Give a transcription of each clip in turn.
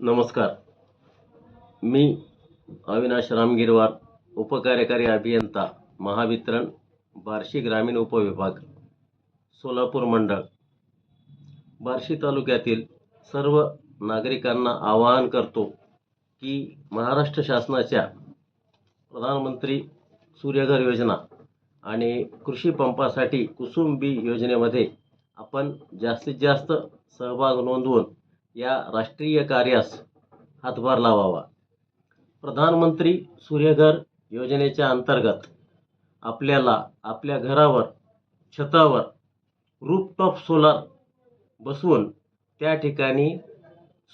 नमस्कार. मी अविनाश रामगिरवार उपकार्यकारी अभियंता महावितरण बार्शी ग्रामीण उपविभाग सोलापूर मंडळ. बार्शी तालुक्यातील सर्व नागरिकांना आवाहन करतो की महाराष्ट्र शासनाच्या प्रधानमंत्री सूर्यघर योजना आणि कृषी पंपासाठी कुसुम बी योजनेमध्ये आपण जास्तीत जास्त सहभाग नोंदवून या राष्ट्रीय कार्यास हातभार लावावा. प्रधानमंत्री सूर्यघर योजनेच्या अंतर्गत आपल्याला आपल्या घरावर छतावर रूपटॉप सोलार बसवून त्या ठिकाणी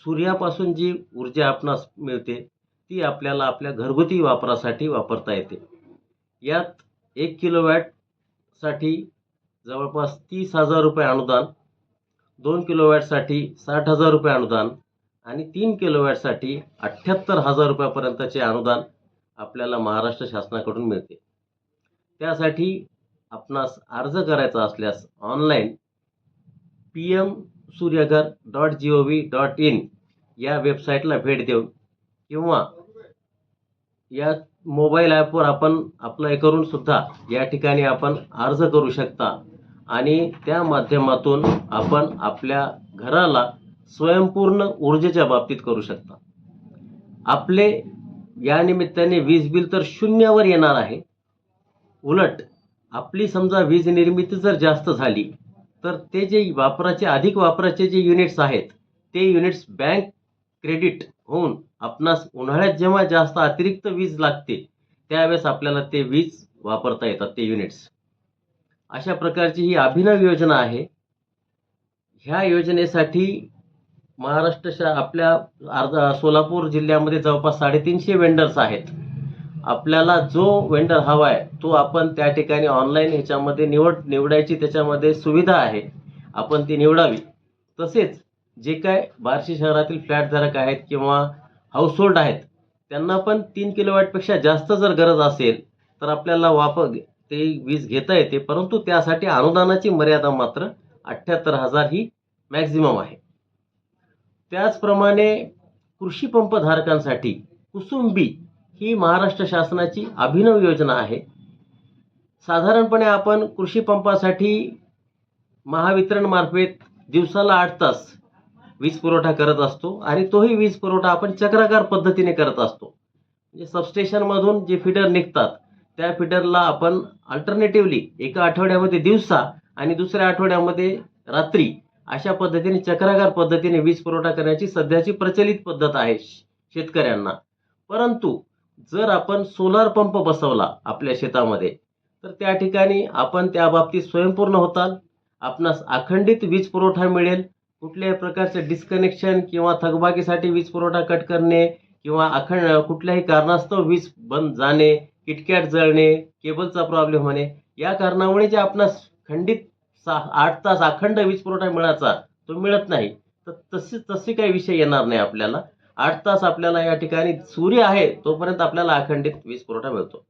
सूर्यापासून जी ऊर्जा आपणास मिळते ती आपल्याला आपल्या घरगुती वापरासाठी वापरता येते. यात एक किलोवॅटसाठी जवळपास तीस हजार रुपये अनुदान दोन किलोवॅटसाठी साठ हजार रुपये अनुदान आणि तीन किलोवॅटसाठी अठ्ठ्याहत्तर हजार रुपयापर्यंतचे अनुदान आपल्याला महाराष्ट्र शासनाकडून मिळते. त्यासाठी आपणास अर्ज करायचा असल्यास online P M Suryaghar dot G O V dot in या वेबसाईटला भेट देऊन किंवा या मोबाईल ॲपवर आपण अप्लाय करूनसुद्धा या ठिकाणी आपण अर्ज करू शकता. आणि त्या माध्यमातून आपण आपल्या घराला स्वयंपूर्ण ऊर्जेच्या बाबतीत करू शकता. आपले या निमित्ताने वीज बिल तर शून्यावर येणार आहे. उलट आपली समजा वीज निर्मिती जर जास्त झाली तर ते जे वापराचे अधिक वापराचे जे युनिट्स आहेत ते युनिट्स बँक क्रेडिट होऊन आपणास उन्हाळ्यात जेव्हा जास्त अतिरिक्त वीज लागते त्यावेळेस आपल्याला ते वीज वापरता येतात ते युनिट्स. अशा प्रकारची ही अभिनव योजना आहे. ह्या योजनेसाठी महाराष्ट्र शा आपल्या अर्धा सोलापूर जिल्ह्यामध्ये जवळपास साडेतीनशे वेंडर्स आहेत. आपल्याला जो वेंडर हवा आहे तो आपण त्या ठिकाणी ऑनलाईन ह्याच्यामध्ये निवड निवडायची त्याच्यामध्ये सुविधा आहे आपण ती निवडावी. तसेच जे काय बार्शी शहरातील फ्लॅटधारक आहेत किंवा हाऊसहोल्ड आहेत त्यांना पण तीन किलोवॅटपेक्षा जास्त जर गरज असेल तर आपल्याला वापर ते वीज घेता येते परंतु त्यासाठी अनुदानाची मर्यादा मात्र अठ्ठ्याहत्तर हजार ही मॅक्झिमम आहे. त्याचप्रमाणे कृषी पंपधारकांसाठी कुसुम ही महाराष्ट्र शासनाची अभिनव योजना आहे. साधारणपणे आपण कृषी पंपासाठी महावितरणमार्फत दिवसाला आठ तास वीज पुरवठा करत असतो आणि तोही वीज पुरवठा आपण चक्राकार पद्धतीने करत असतो. म्हणजे सबस्टेशनमधून जे फिडर निघतात त्या फिडरला आपण अल्टरनेटिव्हली एका आठवड्यामध्ये दिवसा आणि दुसऱ्या आठवड्यामध्ये रात्री अशा पद्धतीने चक्राकार पद्धतीने वीज पुरवठा करण्याची सध्याची प्रचलित पद्धत आहे शेतकऱ्यांना. परंतु जर आपण सोलार पंप बसवला आपल्या शेतामध्ये तर त्या ठिकाणी आपण त्या बाबतीत स्वयंपूर्ण होताल. आपणास अखंडित वीज पुरवठा मिळेल. कुठल्याही प्रकारचे डिस्कनेक्शन किंवा थकबाकीसाठी वीज पुरवठा कट करणे किंवा अखंड कुठल्याही कारणास्तव वीज बंद जाणे किटकॅट जळणे केबलचा प्रॉब्लेम होणे या कारणामुळे जे आपणास खंडित सा आठ तास अखंड वीज पुरवठा मिळायचा तो मिळत नाही. तर तसे तसे काही विषय येणार नाही आपल्याला. आठ तास आपल्याला या ठिकाणी सूर्य आहे तोपर्यंत आपल्याला अखंडित वीज पुरवठा मिळतो.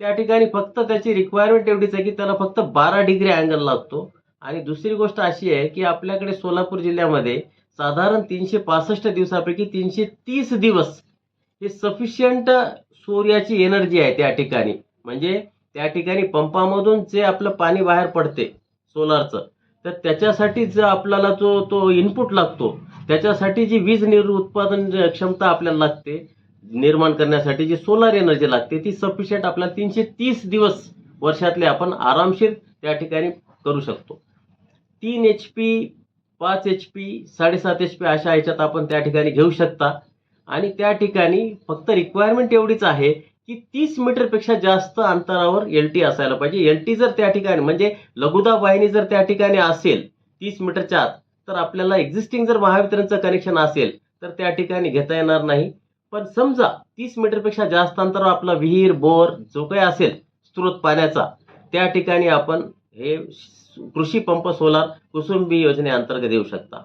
त्या ठिकाणी फक्त त्याची रिक्वायरमेंट एवढीच आहे की त्याला फक्त बारा डिग्री अँगल लागतो. आणि दुसरी गोष्ट अशी आहे की आपल्याकडे सोलापूर जिल्ह्यामध्ये साधारण तीनशे पासष्ट दिवसापैकी तीनशे तीस दिवस हे सफिशियंट सूर्याची एनर्जी आहे त्या ठिकाणी. म्हणजे त्या ठिकाणी पंपामधून जे आपलं पाणी बाहेर पडते सोलारचं तर त्याच्यासाठी जो आपल्याला जो तो इनपुट लागतो त्याच्यासाठी जी वीज निर उत्पादन क्षमता आपल्याला लागते निर्माण करण्यासाठी जी सोलार एनर्जी लागते ती सफिशियंट आपल्याला तीनशे तीस दिवस वर्षातले आपण आरामशीर त्या ठिकाणी करू शकतो. तीन एच पी पाच एच पी साडेसात एच पी अशा ह्याच्यात आपण त्या ठिकाणी घेऊ शकता. आणि त्या ठिकाणी फक्त रिक्वायरमेंट एवढीच आहे की तीस मीटरपेक्षा जास्त अंतरावर एल टी असायला पाहिजे. एल टी जर त्या ठिकाणी म्हणजे लघुदाब वाहिनी जर त्या ठिकाणी असेल तीस मीटरच्या आत तर आपल्याला एक्झिस्टिंग जर महावितरणचं कनेक्शन असेल तर त्या ठिकाणी घेता येणार नाही. पण समजा तीस मीटरपेक्षा जास्त अंतरावर आपला विहीर बोर जो काही असेल स्रोत पाण्याचा त्या ठिकाणी आपण हे कृषी पंप सोलार कुसुंबी योजनेअंतर्गत देऊ शकता.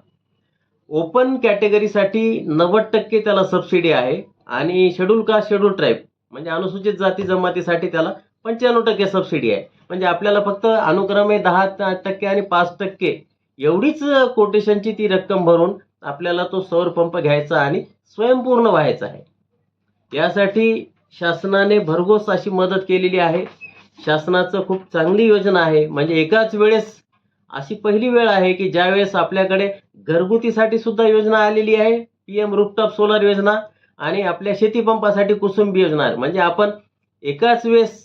ओपन कॅटेगरीसाठी नव्वद टक्के त्याला सबसिडी आहे. आणि शेड्यूल कास्ट शेड्यूल ट्राईब म्हणजे अनुसूचित जाती जमातीसाठी त्याला पंच्याण्णव टक्के सबसिडी आहे. म्हणजे आपल्याला फक्त अनुक्रमे दहा टक्के आणि पाच टक्के एवढीच कोटेशनची ती रक्कम भरून आपल्याला तो सौर पंप घ्यायचा आणि स्वयंपूर्ण व्हायचा आहे. यासाठी शासनाने भरघोस अशी मदत केलेली आहे. शासनाचं खूप चांगली योजना आहे. म्हणजे एकाच वेळेस अशी पहिली वेळ आहे की ज्यावेळेस आपल्याकडे घरगुतीसाठी सुद्धा योजना आलेली आहे पी एम रुपटॉप सोलर योजना आणि आपल्या शेतीपंपासाठी कुसुंबी योजना. म्हणजे आपण एकाच वेळेस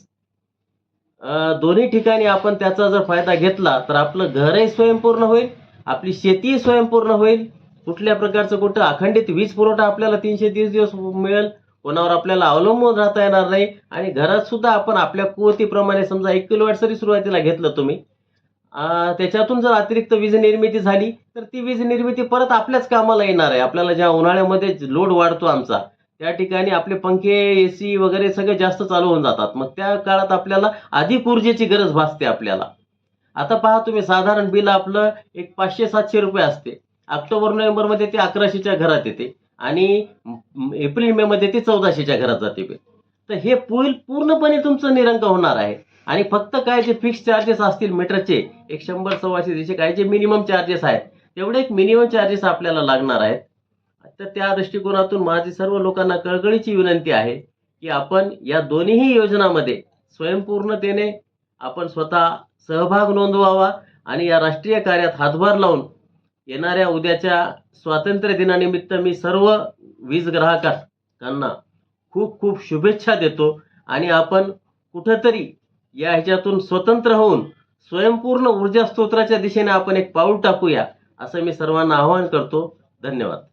दोन्ही ठिकाणी आपण त्याचा जर फायदा घेतला तर आपलं घरही स्वयंपूर्ण होईल आपली शेतीही स्वयंपूर्ण होईल. कुठल्या प्रकारचं कुठं अखंडित वीज पुरवठा आपल्याला तीनशे तीस दिवस मिळेल कोणावर आपल्याला अवलंबून राहता येणार नाही. आणि घरात सुद्धा आपण आपल्या कुवतीप्रमाणे समजा एक किलोवॅट जरी सुरुवातीला घेतलं तुम्ही त्याच्यातून जर अतिरिक्त वीज निर्मिती झाली तर ती वीज निर्मिती परत आपल्याच कामाला येणार आहे. आपल्याला ज्या उन्हाळ्यामध्ये लोड वाढतो आमचा त्या ठिकाणी आपले पंखे ए सी वगैरे सगळे जास्त चालू होऊन जातात. मग त्या काळात आपल्याला अधिक ऊर्जेची गरज भासते आपल्याला. आता पहा तुम्ही साधारण बिल आपलं एक पाचशे सातशे रुपये असते. ऑक्टोबर नोव्हेंबरमध्ये ते अकराशेच्या घरात येते. आणि एप्रिल मे मध्ये ते चौदाशेच्या घरात जाते बिल. तर हे पूल पूर्णपणे तुमचं निरंक होणार आहे. आणि फक्त काय जे फिक्स चार्जेस असतील मीटरचे एक शंभर सव्वाशे त्याचे काय जे मिनिमम चार्जेस आहेत तेवढे एक मिनिमम चार्जेस आपल्याला लागणार आहेत. तर त्या दृष्टिकोनातून माझी सर्व लोकांना कळकळीची विनंती आहे की आपण या दोन्हीही योजनामध्ये स्वयंपूर्णतेने आपण स्वतः सहभाग नोंदवावा आणि या राष्ट्रीय कार्यात हातभार लावून येणाऱ्या उद्याच्या स्वातंत्र्य दिनानिमित्त मी सर्व वीज ग्राहकांना खूप खूप शुभेच्छा देतो आणि आपण कुठंतरी या ह्याच्यातून स्वतंत्र होऊन स्वयंपूर्ण ऊर्जा स्तोत्राच्या दिशेने आपण एक पाऊल टाकूया असं मी सर्वांना आवाहन करतो. धन्यवाद.